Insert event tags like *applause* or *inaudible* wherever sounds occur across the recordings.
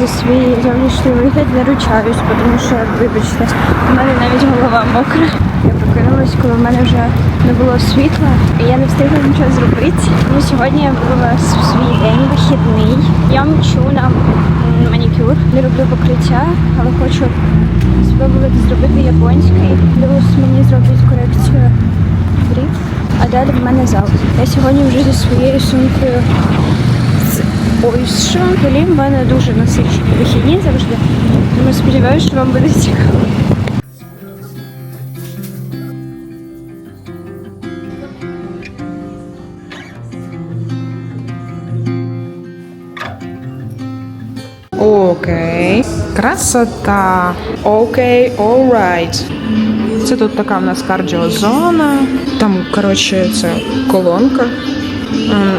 за свій зовнішній вигляд не ручаюсь, тому що, вибачте, у мене навіть голова мокра. Я прокинулась, коли в мене вже не було світла, і я не встигла нічого зробити. Тому сьогодні я була свій день вихідний. Я мчу на манікюр. Не люблю покриття, але хочу спробувати зробити японський. Плюс мені зроблять корекцію брів. А далі в мене зал. Я сьогодні вже зі своєю сумкою Ойша. Взагалі в мене дуже насичені вихідні завжди. Тому сподіваюся, що вам буде цікаво. Окей. Красота. Окей, alright. Це тут така в нас кардіозона. Там, коротше, це колонка.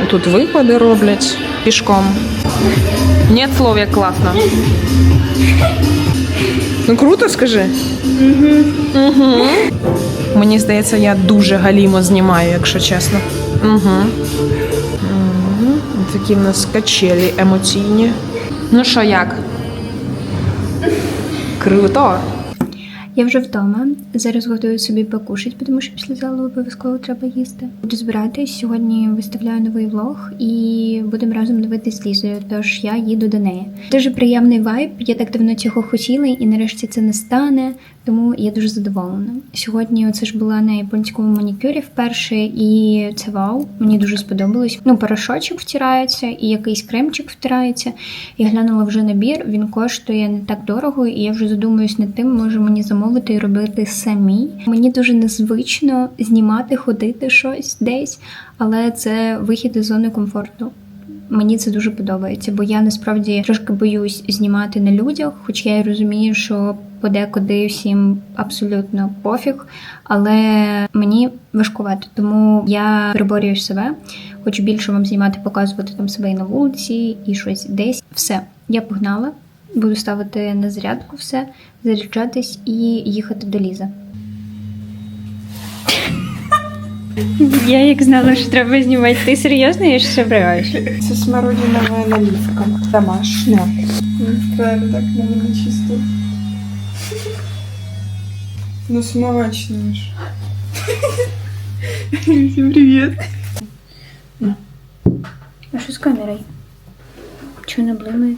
Тут випади роблять пішком. Нет слов, як класно. Ну круто, скажи. Угу. Мені здається, я дуже галімо знімаю, якщо чесно. Угу. Угу. Такі в нас качелі емоційні. Ну що, як? Круто. Я вже вдома. Зараз готую собі покушать, тому що після залу обов'язково треба їсти. Буду збиратись. Сьогодні виставляю новий влог і будемо разом дивитись Лізою. Тож я їду до неї. Дуже приємний вайб. Я так давно цього хотіла, і нарешті це не стане. Тому я дуже задоволена. Сьогодні це ж була на японському манікюрі вперше, і це вау. Мені дуже сподобалось. Ну, порошочок втирається, і якийсь кремчик втирається. Я глянула вже набір. Він коштує не так дорого, і я вже задумуюсь над тим, може мені замовити і робити самі. Мені дуже незвично знімати, ходити щось десь, але це вихід із зони комфорту. Мені це дуже подобається, бо я насправді трошки боюсь знімати на людях, хоч я й розумію, що подекуди всім абсолютно пофіг, але мені важкувато, тому я переборюю себе. Хочу більше вам знімати, показувати там себе і на вулиці, і щось десь. Все, я погнала. Буду ставити на зарядку все, заряджатись і їхати до Лізи. Я як знала, що треба знімати. Ти серйозно я ж собираєш? Це смородинова наливка. Домашня. Правильно так на мене чисто. Ну смачно ж. Всім привіт. А що з камерою? Чого не блимає?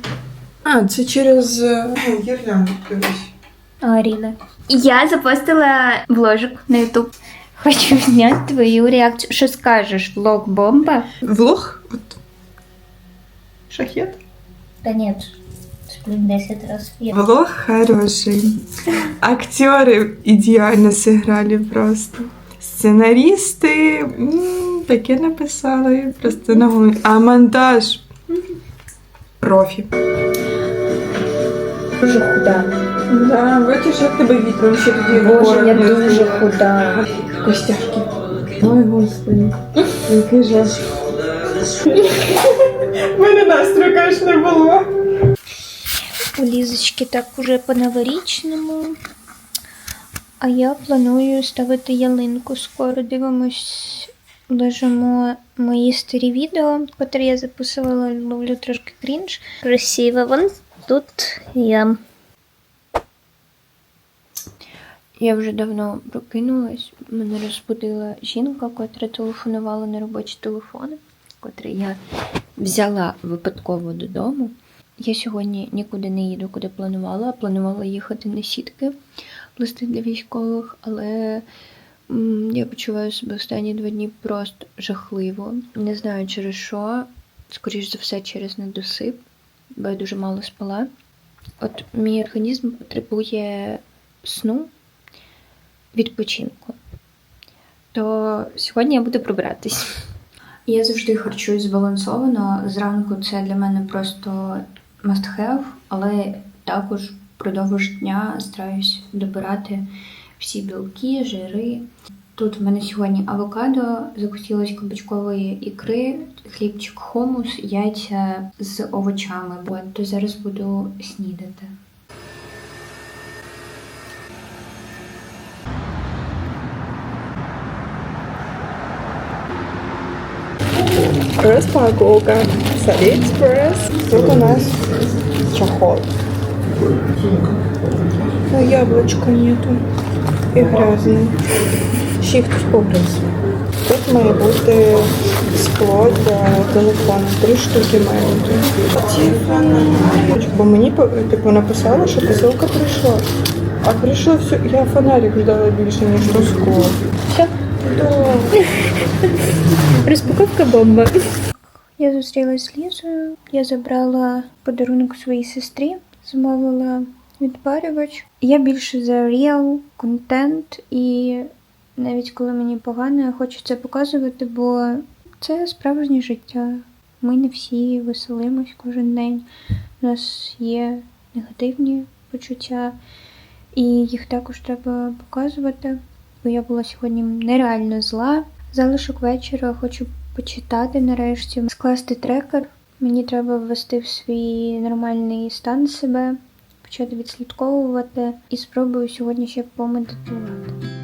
А, це через е, ну. Аріна. Я запостила вложик на Ютуб. Хочу зняти твою реакцію. Що скажеш? Влог бомба? Влог? От. Шахет? Та ні, сплю 10 разів. Влог хороший. Актеры идеально сыграли просто. Сценаристи м, таке написали просто на голові. А монтаж профі. Дуже худа. Да, бачиш, як тебе вітром ще тоді Боже, я дуже худа. Костяшки. Ой, господи, який жах. У мене настрою, каже, не було. У Лізочки так уже по-новорічному. А я планую ставити ялинку скоро. Дивимось, лежимо мої старі відео, котрі я записувала, ловлю трошки крінж. Красиво. Вон тут я. Я вже давно прокинулась. Мене розбудила жінка, котра телефонувала на робочі телефони, котрий я взяла випадково додому. Я сьогодні нікуди не їду, куди планувала. Планувала їхати на сітки плести для військових, але я почуваю себе останні два дні просто жахливо. Не знаю через що. Скоріш за все, через недосип, бо я дуже мало спала. От мій організм потребує сну, відпочинку. То сьогодні я буду прибиратись. Я завжди харчуюсь збалансовано. Зранку це для мене просто must have, але також впродовж дня стараюсь добирати всі білки, жири. Тут в мене сьогодні авокадо, захотілось кабачкової ікри, хлібчик хумус, яйця з овочами. От, то зараз буду снідати. Розпаковка з Аліекспрес. Тут у нас чахол. А яблочка нету. І грязний. Хтось погриз. Тут має бути скло для телефону. Три штуки має бути. Телефон. Бо мені типу написали, що посилка прийшла. А прийшло все. Я фонарик ждала більше, ніж то скло. Все. Да. Розпаковка бомба. Я зустрілася з Лізою. Я забрала подарунок своїй сестрі, замовила відпарювач. Я більше за реал контент, і навіть коли мені погано, я хочу це показувати, бо це справжнє життя. Ми не всі веселимось кожен день. У нас є негативні почуття, і їх також треба показувати. Бо я була сьогодні нереально зла. Залишок вечора хочу почитати нарешті, скласти трекер. Мені треба ввести в свій нормальний стан себе, почати відслідковувати і спробую сьогодні ще помедитувати.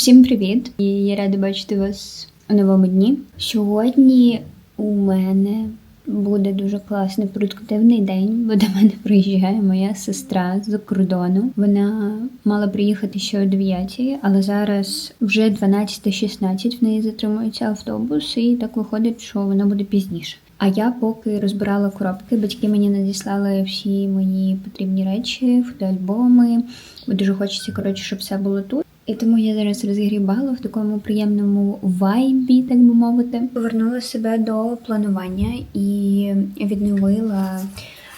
Всім привіт! І я рада бачити вас у новому дні. Сьогодні у мене буде дуже класний продуктивний день, бо до мене приїжджає моя сестра з кордону. Вона мала приїхати ще о 9, але зараз вже 12.16 в неї затримується автобус, і так виходить, що вона буде пізніше. А я поки розбирала коробки, батьки мені надіслали всі мої потрібні речі, фотоальбоми. Бо дуже хочеться, коротше, щоб все було тут. І тому я зараз розгрібала в такому приємному вайбі, так би мовити. Повернула себе до планування і відновила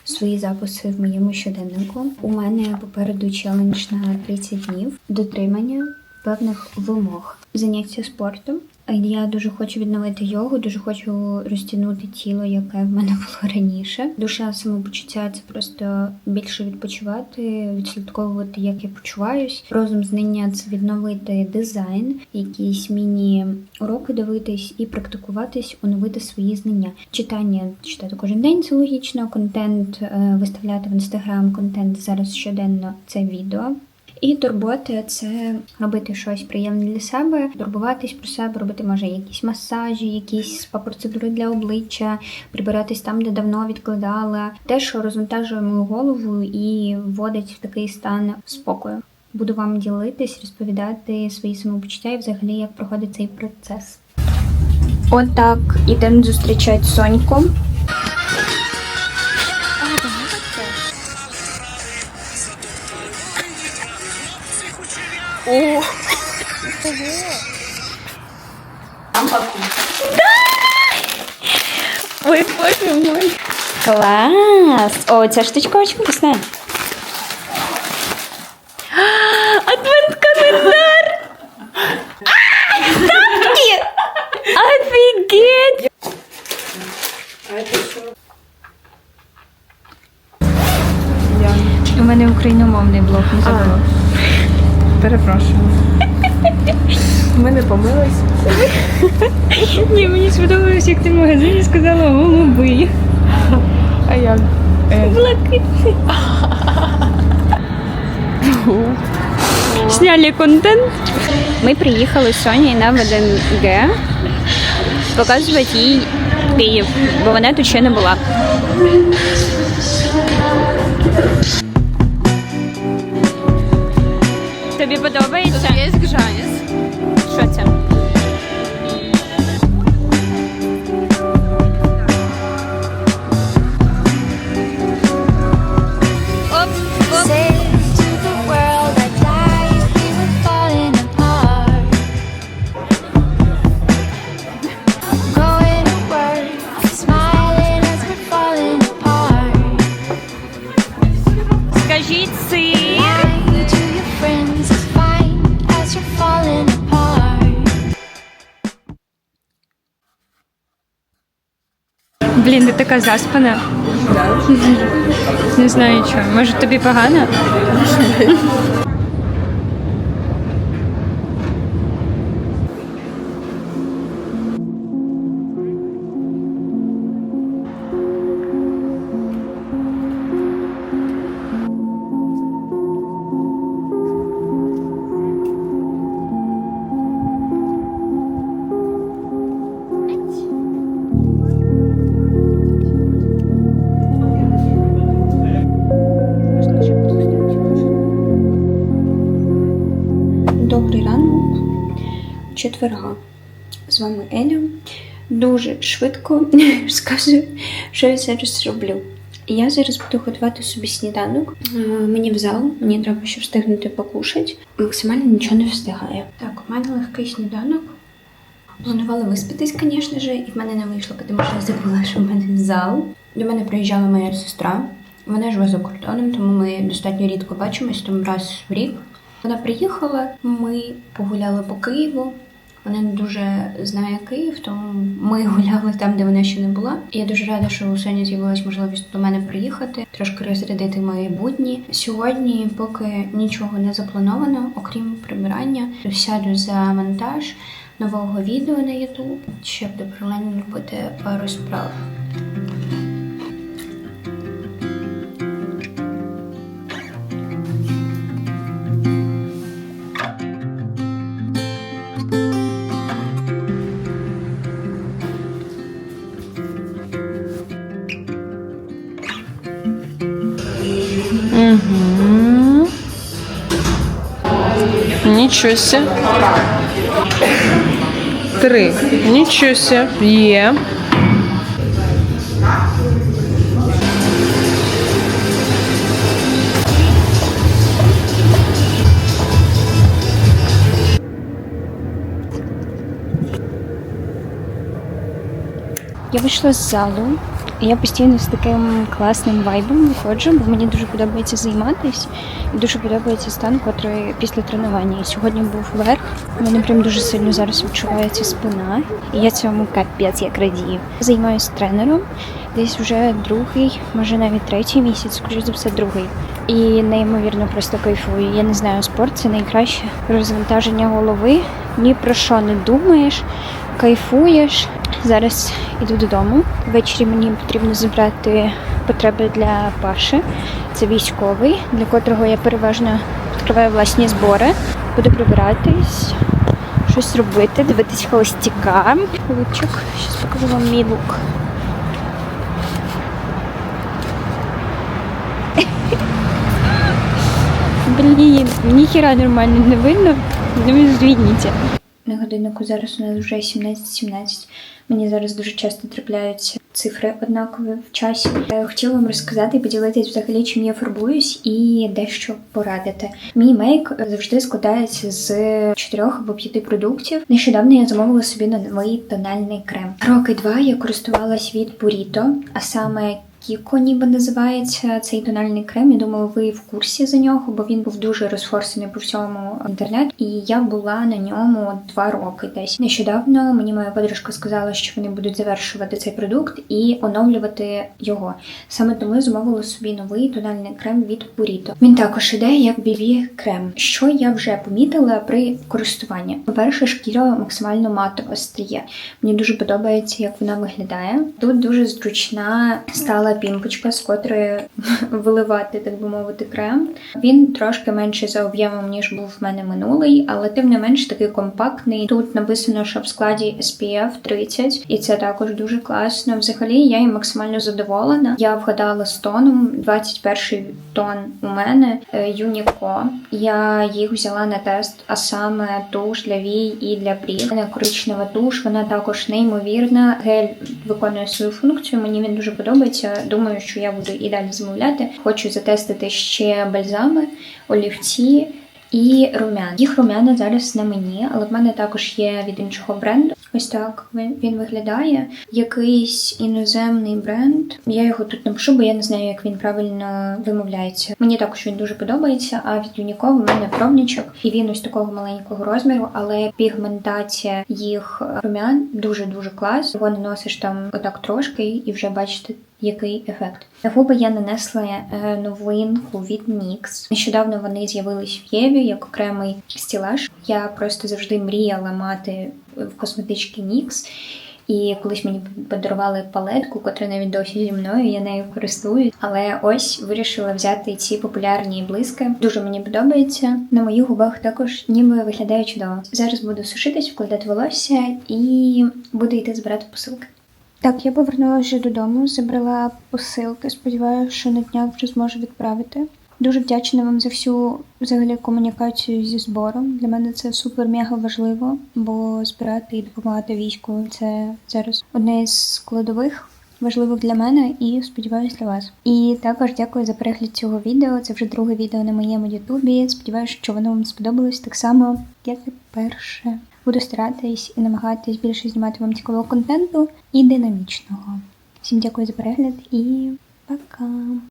свої записи в моєму щоденнику. У мене попереду челендж на 30 днів дотримання певних вимог. Заняття спортом. Я дуже хочу відновити йогу, дуже хочу розтягнути тіло, яке в мене *laughs* було раніше. Душа самопочуття це просто більше відпочивати, відслідковувати, як я почуваюсь. Розум знання це відновити дизайн, якісь міні-уроки дивитись і практикуватись, оновити свої знання. Читання читати кожен день, це логічно. Контент е, виставляти в інстаграм, контент зараз щоденно це відео. І турботи це робити щось приємне для себе, турбуватись про себе, робити може якісь масажі, якісь спа-процедури для обличчя, прибиратись там, де давно відкладала, те, що розвантажує мою голову і вводить в такий стан спокою. Буду вам ділитись, розповідати свої самопочуття і взагалі як проходить цей процес. Отак ідемо зустрічати Соньку. Ой, боже мой. Класс! О, ця штучка очень вкусная. Адвент-календар! Тапки! Офигеть! У мене україномовний блог не забула. Перепрошую. Ми не помились. Ні, мені сподобалось, як ти в магазині сказала голубий. А я. Е, Блакитний. Сняли контент. Ми приїхали з Сонею на ВДНГ показувати їй Київ, бо вона тут ще не була. Тобі подобається? Є гжаніс. Що Блін, ти така заспана. Не знаю чого. Може тобі погано? *laughs* четверга. З вами Еля. Дуже швидко *laughs* скажу, що я зараз роблю. Я зараз буду готувати собі сніданок. Е, Мені в зал, мені треба ще встигнути покушати. Максимально нічого не встигає. Так, у мене легкий сніданок. Планувала виспатись, звісно ж, і в мене не вийшло, тому що я забула, що в мене зал. До мене приїжджала моя сестра. Вона живе за кордоном, тому ми достатньо рідко бачимось, там раз в рік. Вона приїхала, ми погуляли по Києву. Вона не дуже знає Київ, тому ми *laughs* гуляли там, де вона ще не була. І я дуже рада, що у Соні з'явилась можливість до мене приїхати, трошки розрядити мої будні. Сьогодні, поки нічого не заплановано, окрім прибирання, сяду за монтаж нового відео на YouTube, щоб паралельно робити пару справ. Нічого себе. Три. Нічого себе. Є. Я вийшла з залу. Я постійно з таким класним вайбом виходжу, бо мені дуже подобається займатися. І дуже подобається стан, котрий після тренування. І сьогодні був верх. У мене прям дуже сильно зараз відчувається спина. І я цьому капець як радію. Займаюся тренером десь вже другий, може навіть третій місяць, скоріш за все, другий. І неймовірно просто кайфую. Я не знаю, спорт це найкраще розвантаження голови. Ні про що не думаєш, кайфуєш. Зараз іду додому. Ввечері мені потрібно забрати потреби для Паши. Це військовий, для котрого я переважно відкриваю власні збори. Буду прибиратись, щось робити, дивитись холостяка. Лучок. Зараз покажу вам мій лук. Блін, ніхіра нормально не видно. Ну звільніться. На годиннику зараз у нас вже 17.17. Мені зараз дуже часто трапляються цифри однакові в часі. Хотіла вам розказати і поділитись взагалі, чим я фарбуюсь, і дещо порадити. Мій мейк завжди складається з чотирьох або п'яти продуктів. Нещодавно я замовила собі новий тональний крем. Роки два я користувалась від Burrito, а саме Кіко ніби називається цей тональний крем. Я думаю, ви в курсі за нього, бо він був дуже розфорсений по всьому інтернету. І я була на ньому два роки десь. Нещодавно мені моя подружка сказала, що вони будуть завершувати цей продукт і оновлювати його. Саме тому я замовила собі новий тональний крем від Burrito. Він також іде як BB крем. Що я вже помітила при користуванні? По-перше, шкіра максимально матово стає. Мені дуже подобається, як вона виглядає. Тут дуже зручна стала пімпочка, з котрої *laughs* виливати, так би мовити, крем. Він трошки менший за об'ємом, ніж був в мене минулий, але тим не менш такий компактний. Тут написано, що в складі SPF 30, і це також дуже класно. Взагалі я їм максимально задоволена. Я вгадала з тоном 21 тон у мене Юніко. Я їх взяла на тест, а саме туш для вій і для брів. Коричнева туш, вона також неймовірна. Гель виконує свою функцію. Мені він дуже подобається. Думаю, що я буду і далі замовляти. Хочу затестити ще бальзами, олівці. І румяна. Їх румяна зараз на мені, але в мене також є від іншого бренду. Ось так він, виглядає. Якийсь іноземний бренд. Я його тут напишу, бо я не знаю, як він правильно вимовляється. Мені також він дуже подобається. А від Юніков у мене пробничок, і він ось такого маленького розміру, але пігментація їх румян дуже дуже клас. Його наносиш там отак трошки, і вже бачите. Який ефект? Губи я нанесла е, новинку від NYX. Нещодавно вони з'явились в Єві як окремий стілаж. Я просто завжди мріяла мати в косметички NYX. І колись мені подарували палетку, котра навіть досі зі мною, я нею користуюсь. Але ось вирішила взяти ці популярні блиски. Дуже мені подобається. На моїх губах також ніби виглядає чудово. Зараз буду сушитись, вкладати волосся і буду йти збирати посилки. Так, я повернулася додому, забрала посилки. Сподіваюся, що на днях вже зможу відправити. Дуже вдячна вам за всю взагалі комунікацію зі збором. Для мене це супер мега важливо, бо збирати і допомагати війську це зараз одне із складових. Важливих для мене і сподіваюся для вас. І також дякую за перегляд цього відео. Це вже друге відео на моєму Ютубі. Сподіваюся, що воно вам сподобалось так само, як і перше. Буду старатись і намагатись більше знімати вам цікавого контенту і динамічного. Всім дякую за перегляд і пока!